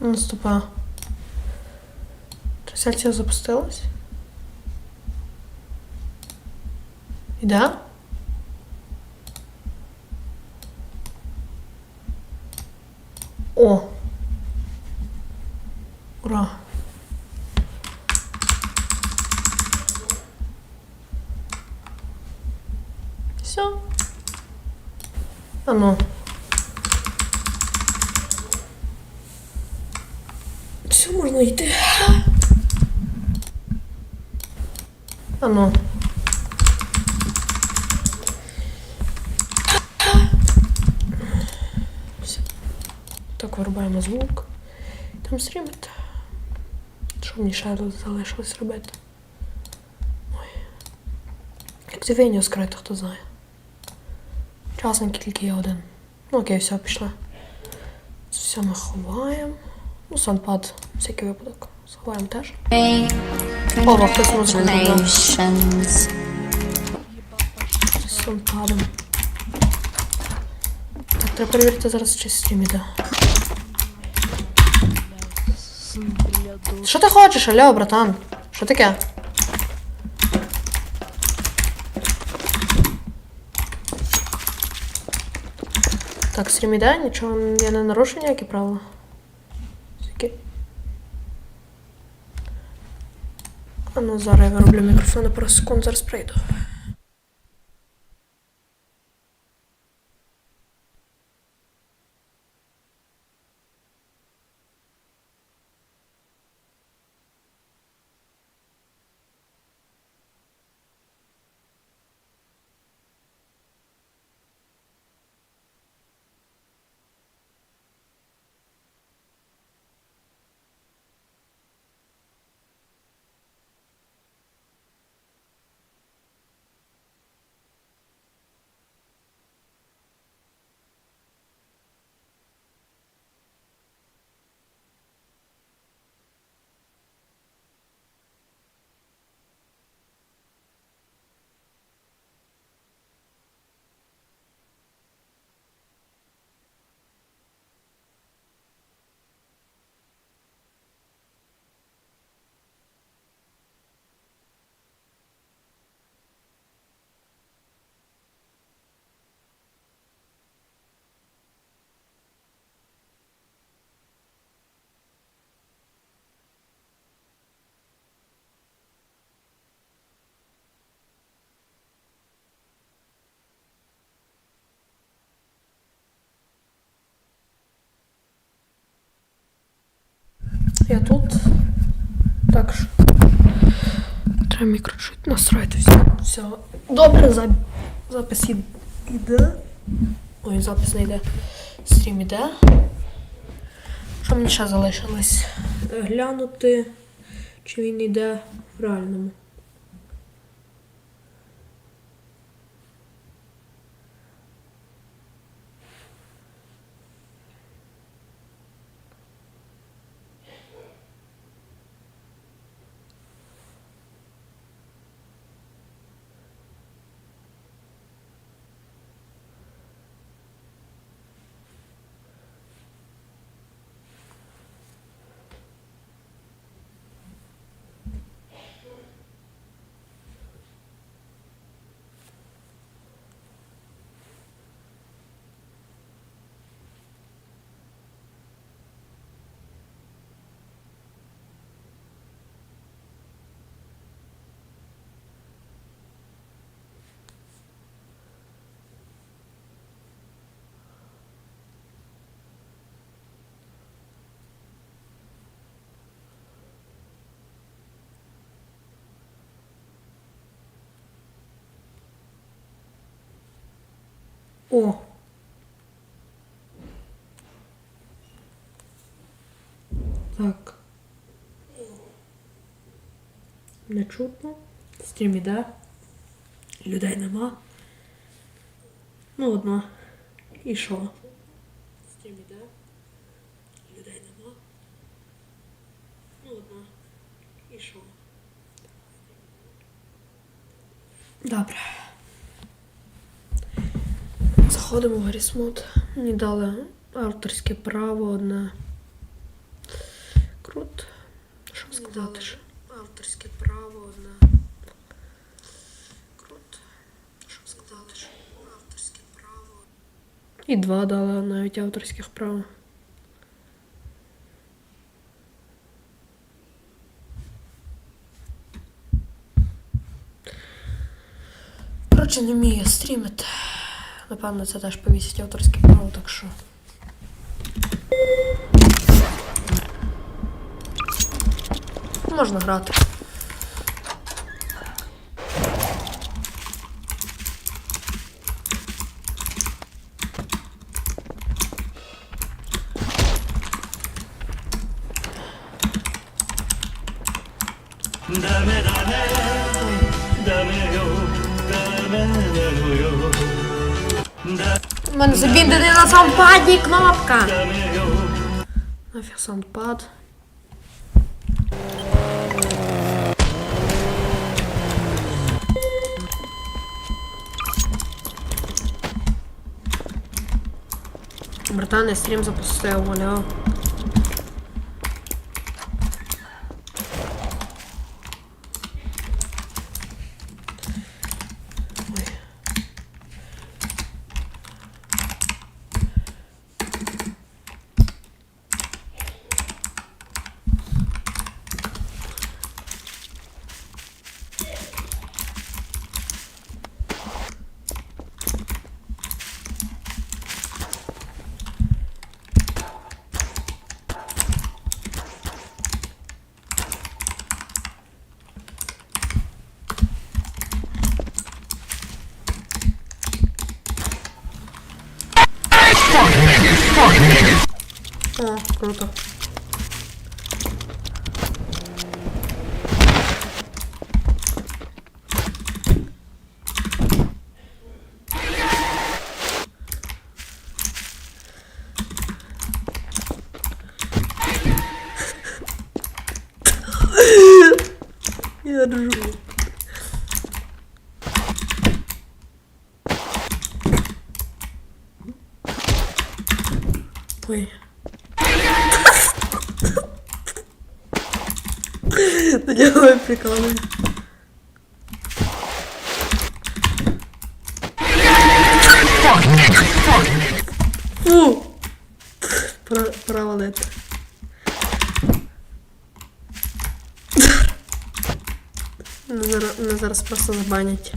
Наступа. Трансляція запустилась. Іде? О! Ура! Все. А ну. А ну. Все. Так, вирубаємо звук. Там стрімити. Що мені ще тут залишилось робити? Ой. Як це війню скрити, хто знає. Часненький тільки є один. Ну окей, все, пішли. Це все ми ховаємо. Ну, санпад, всякий випадок. Сховаємо теж. О, хтось музику зробив. З санпадом. Так, треба перевірити зараз, чи стрім іде. Що ти хочеш, алло, братан? Що таке? Так, стрім іде, нічого я не нарушу ніякі правила. А ну зараз я вироблю мікрофон просто секунд, зараз прийду. Я тут. Так що. Треба мікро чуть настроїти все. Все. Добре, за... запис іде. Ой, запис не йде. Стрім іде. Що мені ще залишилось? Глянути, чи він йде в реальному. О. Так. Не чутно. Стрім іде. Людей нема. Ну, одна. І що? Стрім іде. Людей нема. Ну, одна. І що? Добре. Заходимо в Гаррісмод. Мені дали авторське право одне. Крут. сказати ж. Авторське право одне. Круто. Що сказати ж? Авторське право. І два дали навіть авторських прав. Коротше, не вмію стрімити. Напевно, це теж повісять авторське право, так що. Можна грати. Dame, dame, dame yo, dame, dame. У мене забіндений на саундпаді кнопка. Нафіг саундпад. Братан, я стрім запустив, алло. Круто. Я ржу. Ой. Давай прикалывай. Фу! Про, провалити. Мене зараз, просто забанять.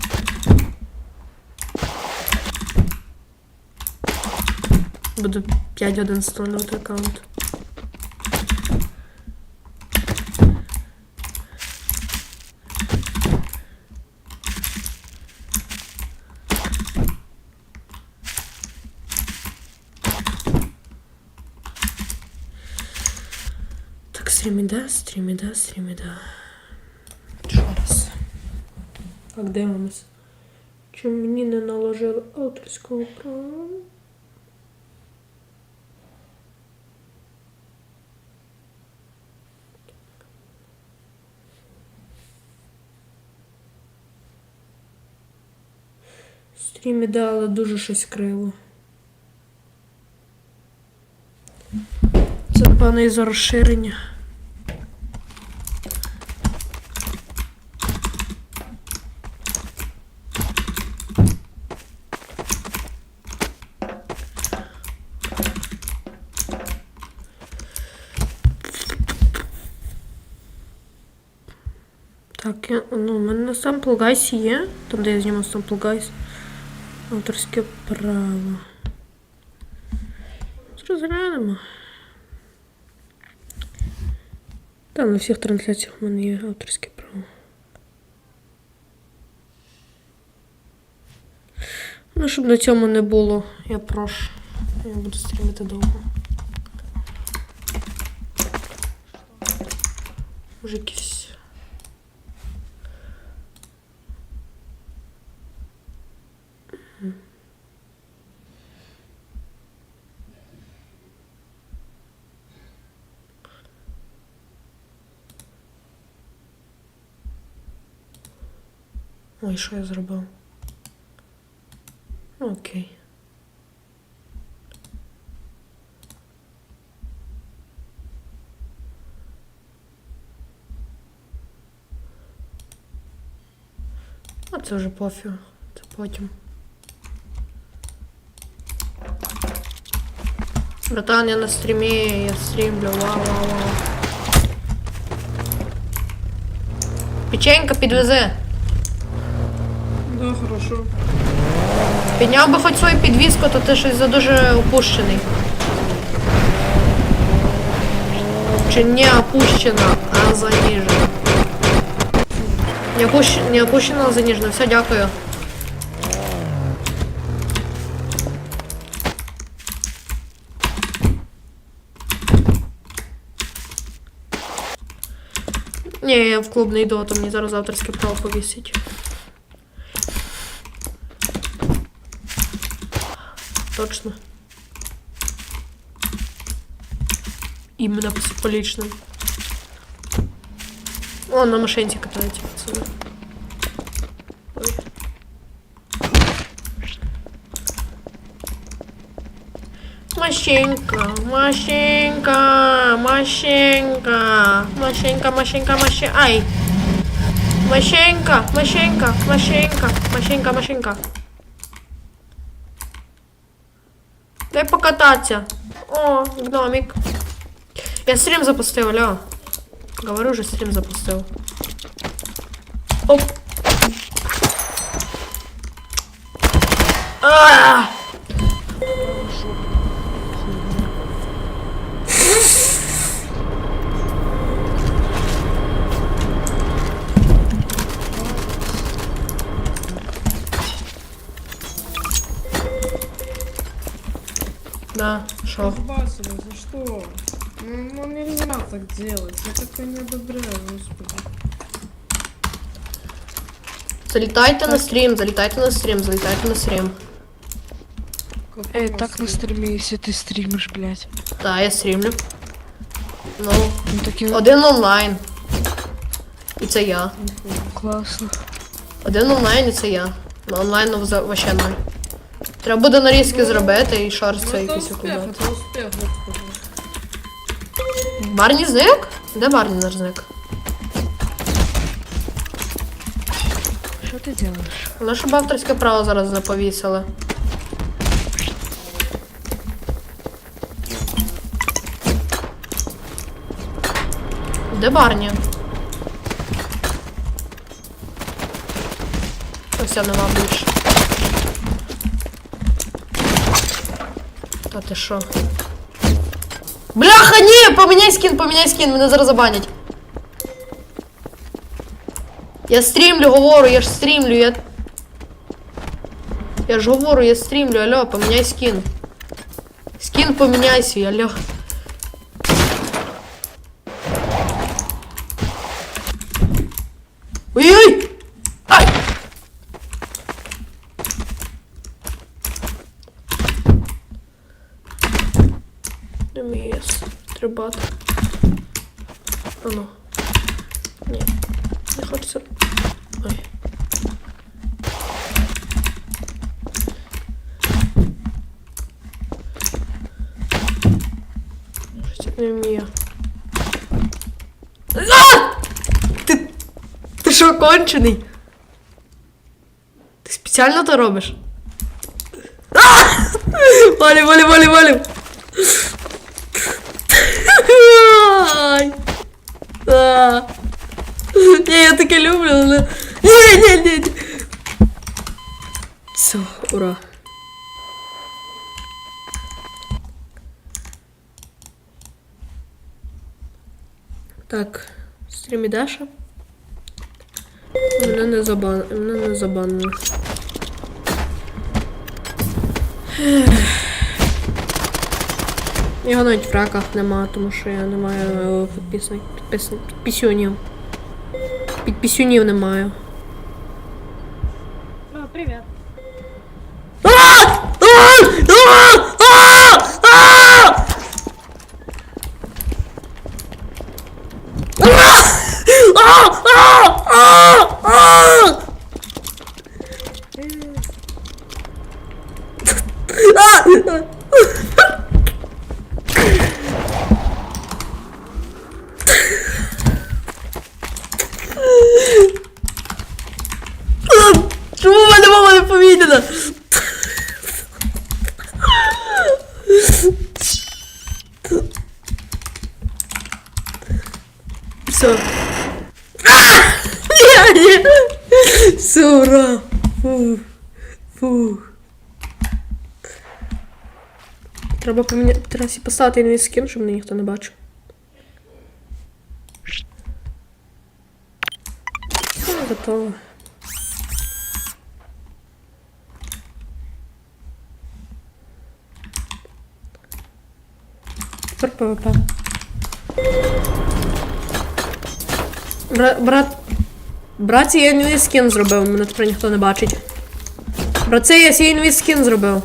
Буду 5 годин встановлювати аккаунт. Іде, стрім іде. Ще раз. Так, дивимось. Чи мені не наложили авторського права? Стрім іде, але дуже щось криво. Це, напевно, із-за розширення. Так, я, ну, у мене на Sample Guys є. Там, де я знімав Sample Guys. Авторське право. Розглянемо. Та на всіх трансляціях в мене є авторське право. Ну, щоб на цьому не було, я прошу. Я буду стрімити довго. Може якісь. Ой, що я зробив? Ну, окей. А це вже пофіг, це потім. Братан, я на стрімі, я стрімлю, вау-вау-вау. Печенька підвезе. Хорошо. Підняв би хоч свою підвізку, то ти щось за дуже опущений. Чи не опущена, а занижена. Не, опущ... не опущена, а занижена. Все, дякую. Ні, я в клуб не йду, а то мені зараз авторське право повісить. точно. Именно по личным. О, на машинке катаете, пацаны. машинка, машинка, машинка, машинка, Машенька, Машенька, Машенька, ай. Машинка, машинка, машинка, машинка, машинка. Покататься. О, гномик. Я стрим запустил, алло. Говорю же, стрим запустил. Оп. Басина, за что? Ну, ну нельзя так делать. Я такое не одобряю, господи. Залетайте на стрим, залетайте на стрим, залетайте на стрим. Эй, так на стриме, если ты стримишь, блядь. Да, я стрімлю. Ну, Ну таки один онлайн. І це я. классно. Один онлайн і це я. На онлайн вообще ноль. Треба буде нарізки зробити і шорт Ну, це это якийсь успех, викладати. это успех, господи. Барні зник? Де Барні наш зник? Что ты делаешь? Ну, щоб авторське право зараз не повісили. Де Барні? Ось я нема більше. Та ти шо? Бляха, ні! Поміняй скін, поміняй скін, мене зараз забанять. Я стрімлю, говорю, я ж стрімлю, я. Я ж говорю, я стрімлю, алло, поміняй скін. Скін поміняй свій, алло. Де мій єс? Трибати. Ану. Ні. Не хочеться. Ой. Щось не вмію. А! Ти. Ти що, кончений? Ти спеціально то робиш? А! Валю, валю, валю, валю. Ні, я таке люблю, але. Ні, ні, ні. ні. Все, ура. Так, стрім Даша. Мене не забан... Мене не забанили. Його навіть в раках нема, тому що я не маю підписник, підписник, підписюнів. Підписюнів не маю. Привіт. Все, ура. Фух. Фух. Треба поміняти трасі поставити інвій скін, щоб мене ніхто не бачив. Все, готово. Тепер ПВП. Бра- брат. Браті, я інвій скін зробив, мене тепер ніхто не бачить. Братце, я сій інвій скін зробив.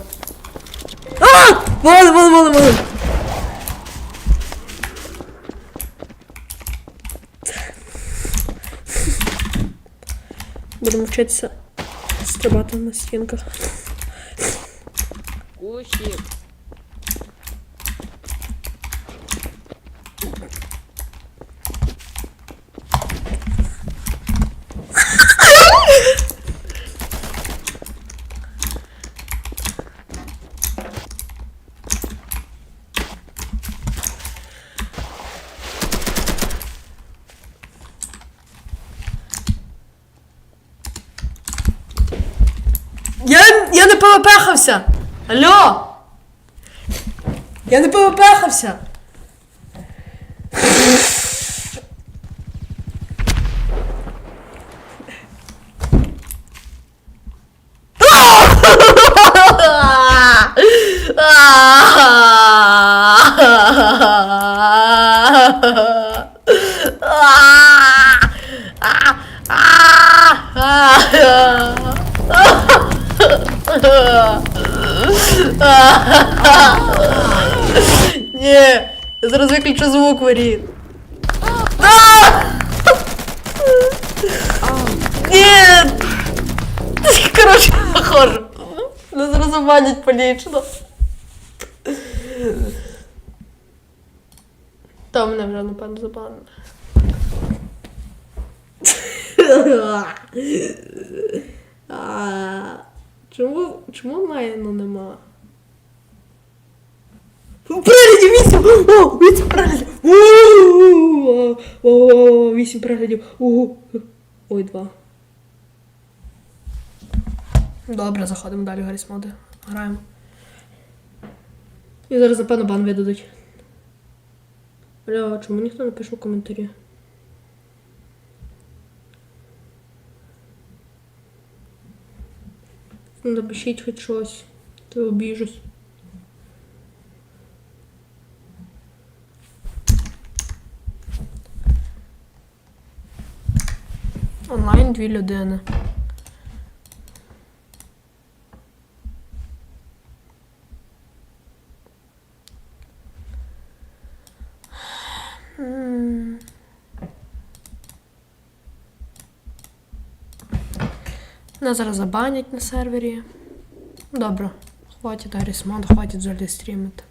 А! Вон, вон, вон, вон. Будемо вчитися стрибати на стінках. Кусик. Я, я не ПВПхався! Алло! Я не ПВПхався! Ні, я зараз виключу звук варі. Ні! Коротше, похоже. Мене зараз забанять полічно. Та мене вже напевно забанили. Чому, чому майну нема? Перегляді вісім! О, вісім переглядів! О, вісім переглядів! Ой, два. Добре, заходимо далі Гарріс моди. Граємо. І зараз, напевно, бан видадуть. Бля, чому ніхто не пише в коментарі? Напишіть хоч щось. Я обіжусь. Онлайн дві людини. Нас зараз забанять на сервері. Добре. Хватить Арісмон, хватить взагалі стрімити.